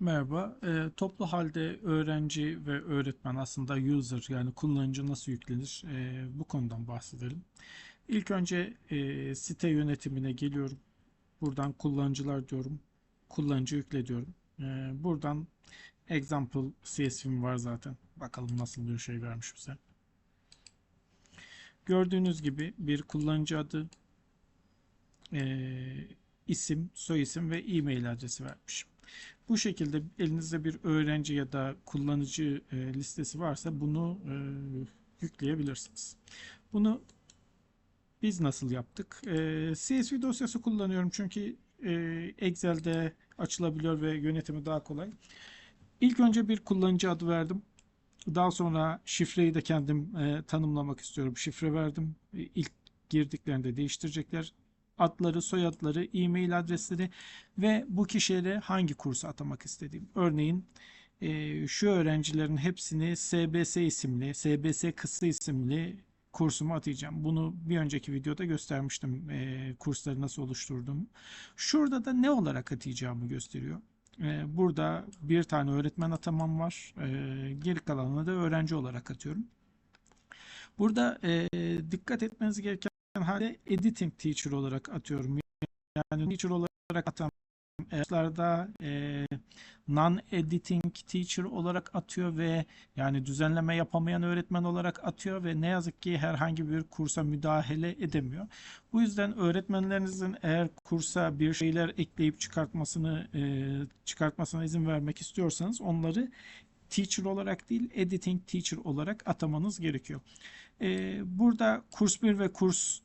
Merhaba. Eee, toplu halde öğrenci ve öğretmen aslında user yani kullanıcı nasıl yüklenir? Eee, bu konudan bahsedelim. İlk önce eee, site yönetimine geliyorum. Buradan kullanıcılar diyorum. Kullanıcı yükle diyorum. Eee, buradan example CSV'm var zaten. Bakalım nasıl bir şey vermiş bize. Gördüğünüz gibi bir kullanıcı adı, eee, isim, soyisim ve e-mail adresi vermiş. Bu şekilde elinizde bir öğrenci ya da kullanıcı e, listesi varsa bunu e, yükleyebilirsiniz. Bunu biz nasıl yaptık? E, CSV dosyası kullanıyorum çünkü Excel'de açılabiliyor ve yönetimi daha kolay. İlk önce bir kullanıcı adı verdim. Daha sonra şifreyi de kendim e, tanımlamak istiyorum. Şifre verdim. E, İlk girdiklerinde değiştirecekler adları, soyadları, e-mail adresleri ve bu kişileri hangi kursa atamak istediğim. Örneğin e, şu öğrencilerin hepsini SBS isimli, SBS kısa isimli kursuma atayacağım. Bunu bir önceki videoda göstermiştim e, kursları nasıl oluşturduğumu. Şurada da ne olarak atayacağımı gösteriyor. E, burada bir tane öğretmen atamam var. E, geri kalanını da öğrenci olarak atıyorum. Burada e, dikkat etmeniz gereken halde editing teacher olarak atıyorum. Yani teacher olarak atam Eğerlerde e, non-editing teacher olarak atıyor ve yani düzenleme yapamayan öğretmen olarak atıyor ve ne yazık ki herhangi bir kursa müdahale edemiyor. Bu yüzden öğretmenlerinizin eğer kursa bir şeyler ekleyip çıkartmasını e, çıkartmasına izin vermek istiyorsanız onları teacher olarak değil editing teacher olarak atamanız gerekiyor. E, burada kurs 1 ve kurs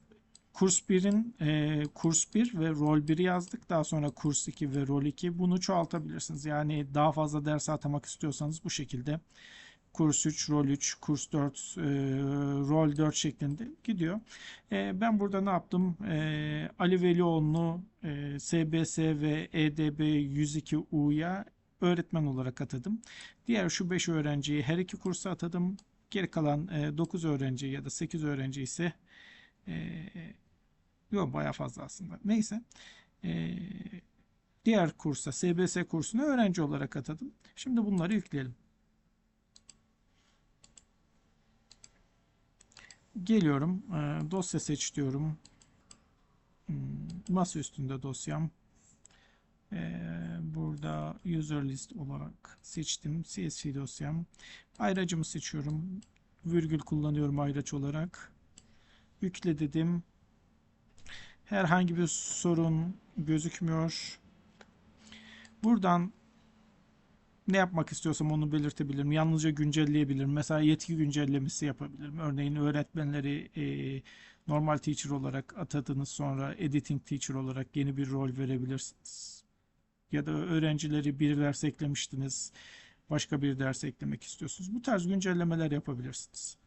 Kurs 1'in e, kurs 1 ve rol 1'i yazdık. Daha sonra kurs 2 ve rol 2. Bunu çoğaltabilirsiniz. Yani daha fazla ders atamak istiyorsanız bu şekilde kurs 3, rol 3, kurs 4, e, rol 4 şeklinde gidiyor. E, ben burada ne yaptım? E, Ali Velioğlu'nu e, SBS ve EDB 102U'ya öğretmen olarak atadım. Diğer şu 5 öğrenciyi her iki kursa atadım. Geri kalan e, 9 öğrenci ya da 8 öğrenci ise e, Yok baya fazla aslında. Neyse. Ee, diğer kursa, SBS kursuna öğrenci olarak atadım. Şimdi bunları yükleyelim. Geliyorum. E, dosya seç diyorum. Hmm, masa üstünde dosyam. E, burada user list olarak seçtim. CSV dosyam. Ayracımı seçiyorum. Virgül kullanıyorum ayraç olarak. Yükle dedim. Herhangi bir sorun gözükmüyor. Buradan ne yapmak istiyorsam onu belirtebilirim. Yalnızca güncelleyebilirim. Mesela yetki güncellemesi yapabilirim. Örneğin öğretmenleri e, normal teacher olarak atadınız sonra editing teacher olarak yeni bir rol verebilirsiniz. Ya da öğrencileri bir ders eklemiştiniz. Başka bir ders eklemek istiyorsunuz. Bu tarz güncellemeler yapabilirsiniz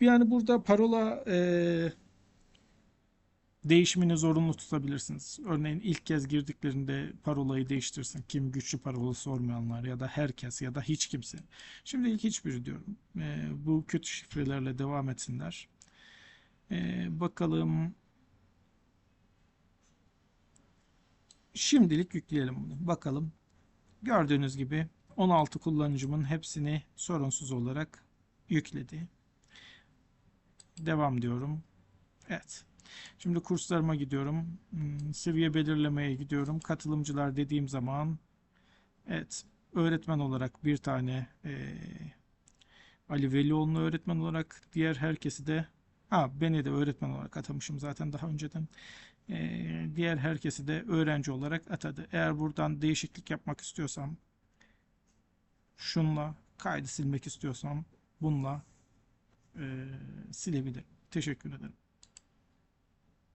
yani burada parola e, değişimini zorunlu tutabilirsiniz. Örneğin ilk kez girdiklerinde parolayı değiştirsin. Kim güçlü parola sormayanlar ya da herkes ya da hiç kimse. Şimdi ilk hiçbiri diyorum. E, bu kötü şifrelerle devam etsinler. E, bakalım. Şimdilik yükleyelim bunu. Bakalım. Gördüğünüz gibi 16 kullanıcımın hepsini sorunsuz olarak yükledi. Devam diyorum. Evet. Şimdi kurslarıma gidiyorum. Hmm, seviye belirlemeye gidiyorum. Katılımcılar dediğim zaman evet öğretmen olarak bir tane e, Ali Velioğlu'nu öğretmen olarak diğer herkesi de ha beni de öğretmen olarak atamışım zaten daha önceden. E, diğer herkesi de öğrenci olarak atadı. Eğer buradan değişiklik yapmak istiyorsam şunla kaydı silmek istiyorsam bununla e, silebilirim. Teşekkür ederim.